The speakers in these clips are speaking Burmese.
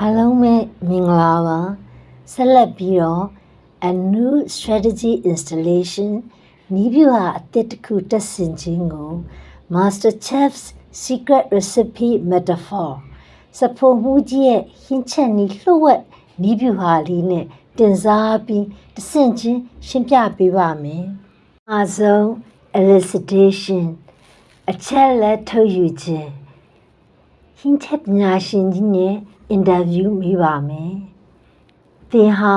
အားလုံးပဲမင်္ဂလာပါဆက်လက်ပြီးတော့ a new strategy installation နီးပြဟာအသစ်တစ်ခုတက်ဆင်ခြင်းကို Master Chef's Secret Recipe Metaphor စဖို့မှုကြီးရဲ့ဟင်းချက်နီးလှုပ်ဝက်နီးပြဟာလေးနဲ့တင်စားပြီးတဆင့်ချင်းရှင်းပြပေးပါမယ်။အားဆုံး elicitation အချက်လက်ထုတ်ယူခြင်းဟင်းချက်ပညာရှင်ကြီးနဲ့ အင်တာဗျူးမိပါမယ်။သင်ဟာ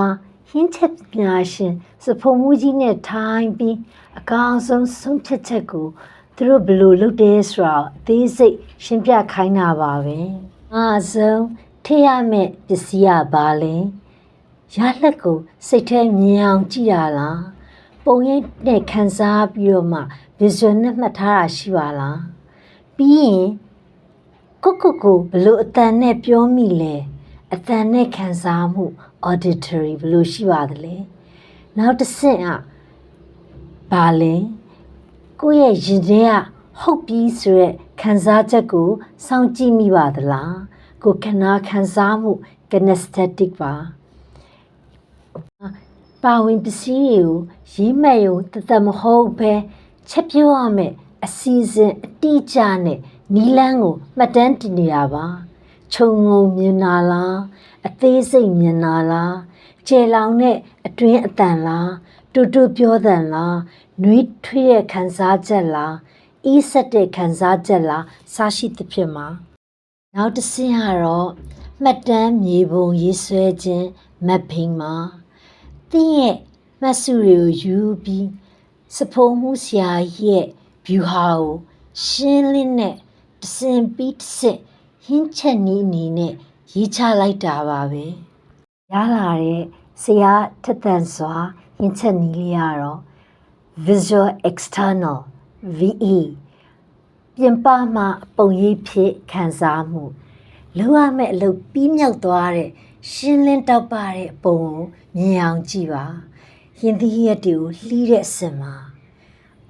ဟင်းချက်ပညာရှင်စဖုံမှုကြီးနဲ့ထိုင်ပြီးအကောင်းဆုံးဆုံးဖြတ်ချက်ကိုသူတို့ဘယ်လိုလုပ်တယ်ဆိုတာအသေးစိတ်ရှင်းပြခိုင်းတာပါပဲ။အားဆုံးထည့်ရမယ့်ပစ္စည်းကဘာလဲ။ရလက်ကိုစိတ်ထဲမြင်အောင်ကြည့်ရလား။ပုံရိပ်နဲ့ခန်းစားပြီးတော့မှ visual နဲ့မှတ်ထားတာရှိပါလား။ပြီးရင် ကိုကိုကိုဘလို့အတန်နဲ့ပြောမိလဲအတန်နဲ့ခံစားမှု auditory ဘလို့ရှိပါသလဲနောက်တစ်ဆင့်อ่ะဘာလဲကိုယ့်ရဲ့ရင်ထဲကဟုတ်ပြီဆိုရက်ခံစားချက်ကိုစောင့်ကြည့်မိပါသလားကိုခဏခံစားမှု kinesthetic ပါပါဝင်ပစ္စည်းတွေကိုရေးမဲ့ရုံတသက်မဟုတ်ပဲချက်ပြောရမယ်အစီအစဉ်အတိအကျနဲ့ နီလန်းကိုမှတ်တမ်းတင်နေတာပါခြုံငုံမြင်လာလားအသေးစိတ်မြင်လာလားကျေလောင်တဲ့အတွင်းအတန်လားတူတူပြောတန်လားနှွေးထွေးတဲ့ခံစားချက်လားအီးဆက်တဲ့ခံစားချက်လားစရှိသဖြင့်မှာနောက်တစ်ဆင့်ကတော့မှတ်တမ်းမြေပုံရေးဆွဲခြင်း mapping မှာသင်ရဲ့မှတ်စုတွေကိုယူပြီးစဖုံမှုဆရာကြီးရဲ့ view ဟာကိုရှင်းလင်းတဲ့ တစင်ပြီးတစင်ဟင်းချက်နီးအနေနဲ့ရေးချလိုက်တာပါပဲရလာတဲ့ဆရာထက်သန်စွာဟင်းချက်နီးလေးကတော့ visual external VE ပြင်ပမှပုံရိပ်ဖြစ်ခံစားမှုလိုရမယ့်အလုပ်ပြီးမြောက်သွားတဲ့ရှင်းလင်းတောက်ပတဲ့ပုံကိုမြင်အောင်ကြည့်ပါဟင်းသီးရက်တွေကိုလှီးတဲ့အစင်မှာ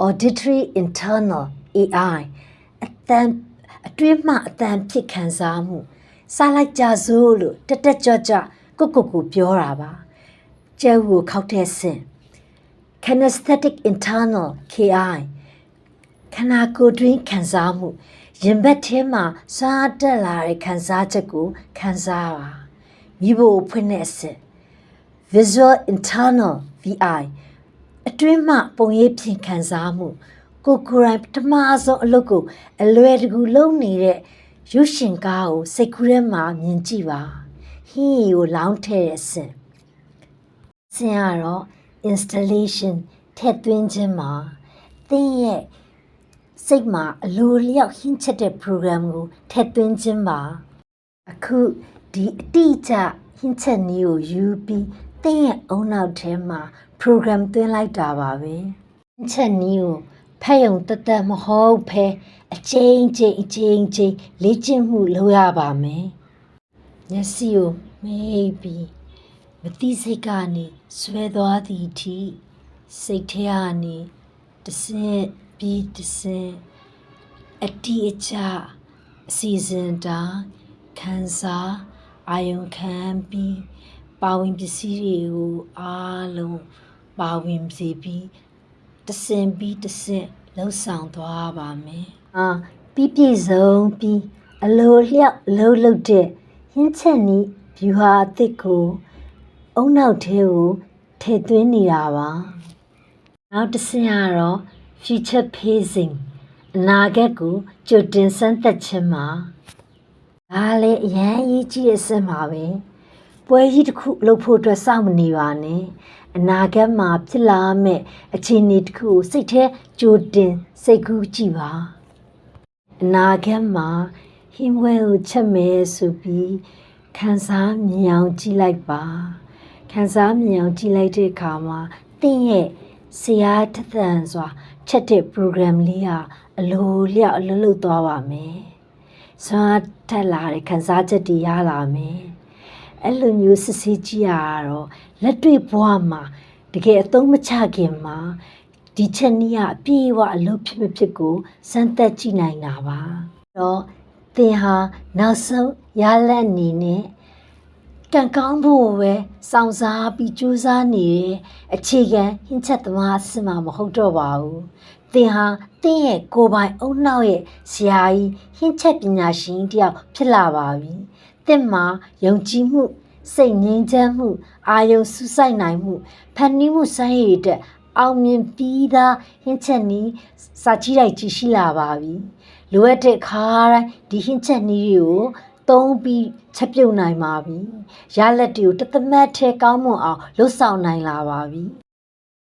auditory internal AI အတန် အတွင်းမှအတန်ဖြစ်ခံစားမှုစားလိုက်ကြစို့လို့တက်တက်ကြွကြွကိုကိုကိုပြောတာပါကျဲကိုခောက်တဲ့စင် kinesthetic internal KI ခန္ဓာကိုယ်တွင်းခံစားမှုရင်ဘတ်ထဲမှာစားတက်လာတဲ့ခံစားချက်ကိုခံစားပါမိဖို့ဖွင့်တဲ့အစစ် visual internal VI အတွင်းမှပုံရိပ်ဖြင့်ခံစားမှု ကိုကိုယ်တိုင်ပထမဆုံးအလုပ်ကိုအလွယ်တကူလုပ်နေတဲ့ရုပ်ရှင်ကားကိုစိတ်ကူးထဲမှာမြင်ကြည့်ပါဟင်းရီကိုလောင်းထည့်တဲ့အဆင့်ဆင်ကတော့ installation ထည့်သွင်းခြင်းမှာသင်ရဲ့စိတ်မှာအလိုလျောက်ဟင်းချက်တဲ့ program ကိုထည့်သွင်းခြင်းပါအခုဒီအတိအကျဟင်းချက်နည်းကိုယူပြီးသင်ရဲ့အုံနောက်ထဲမှာ program သွင်းလိုက်တာပါပဲဟင်းချက်နည်းကို ဖက်ယုံတသက်မဟုတ်ဖဲအချင်းချင်းအချင်းချင်းလေ့ကျင့်မှုလုပ်ရပါမယ်မျက်စိကိုမိတ်ပြီးမတိစိတ်ကနေဆွဲသွားသည့်အထိစိတ်ထဲကနေတဆင့်ပြီးတဆင့်အတိအကျအစီအစဉ်တိုင်းခံစားအာယုံခံပြီးပါဝင်ပစ္စည်းတွေကိုအားလုံးပါဝင်စေပြီး တဆင့်ပြီးတဆင့်လှုပ်ဆောင်သွားပါမယ်။အာပြီးပြည့်စုံပြီးအလိုလျောက်လှုပ်လှုပ်တဲ့ဟင်းချက်နီးဖြူဟာအသစ်ကိုအုံနောက်ထဲကိုထည့်သွင်းနေတာပါ။နောက်တစ်ဆင့်ကတော့ future pacing အနာဂတ်ကိုကြိုတင်စမ်းသပ်ခြင်းမှာဒါလည်းအရန်ရေးကြည့်ရစမှာပဲပွဲ ကြီးတစ်ခုလုပ်ဖို့အတွက်စောင့်မနေပါနဲ့အနာဂတ်မှာဖြစ်လာမယ့်အခြေအနေတစ်ခုကိုစိတ်ထဲကြိုတင်စိတ်ကူးကြည့်ပါအနာဂတ်မှာဟင်းဝဲကိုချက်မယ်ဆိုပြီးခံစားမြင်အောင်ကြည့်လိုက်ပါခံစားမြင်အောင်ကြည့်လိုက်တဲ့အခါမှာတင့်ရဲ့ဆရာထက်သန်စွာချက်တဲ့ program လေးဟာအလိုလျောက်အလုပ်လုပ်သွားပါမယ်။စွမ်းထက်လာတဲ့ခံစားချက်တွေရလာမယ်။ အဲ့လိုမျိုးစစ်ဆေးကြည့်ရတော့လက်တွေ့ဘဝမှာတကယ်အသုံးမချခင်မှာဒီချက်နည်းကအပြည့်အဝအလုပ်ဖြစ်မဖြစ်ကိုစမ်းသပ်ကြည့်နိုင်တာပါ။တော့သင်ဟာနောက်ဆုံးရလက်အနေနဲ့ကံကောင်းဖို့ပဲစောင့်စားပြီးကြိုးစားနေတဲ့အခြေခံဟင်းချက်သမားအစ်မမဟုတ်တော့ပါဘူး။သင်ဟာသင်ရဲ့ကိုယ်ပိုင်အုံနောက်ရဲ့ဆရာကြီးဟင်းချက်ပညာရှင်တစ်ယောက်ဖြစ်လာပါပြီ။ သင်မှာယုံကြည်မှုစိတ်ငြိမ်းချမ်းမှုအာယုံစူးစိုက်နိုင်မှုဖန်တီးမှုစွမ်းရည်တဲ့အောင်မြင်ပြီးသားဟင်းချက်နီးစာကြည့်လိုက်ကြည့်ရှိလာပါပြီ။လိုအပ်တဲ့ခါတိုင်းဒီဟင်းချက်နီးတွေကိုသုံးပြီးချက်ပြုတ်နိုင်ပါပြီ။ရလက်တွေကိုတသမတ်ထဲကောင်းမွန်အောင်လှုပ်ဆောင်နိုင်လာပါပြီ။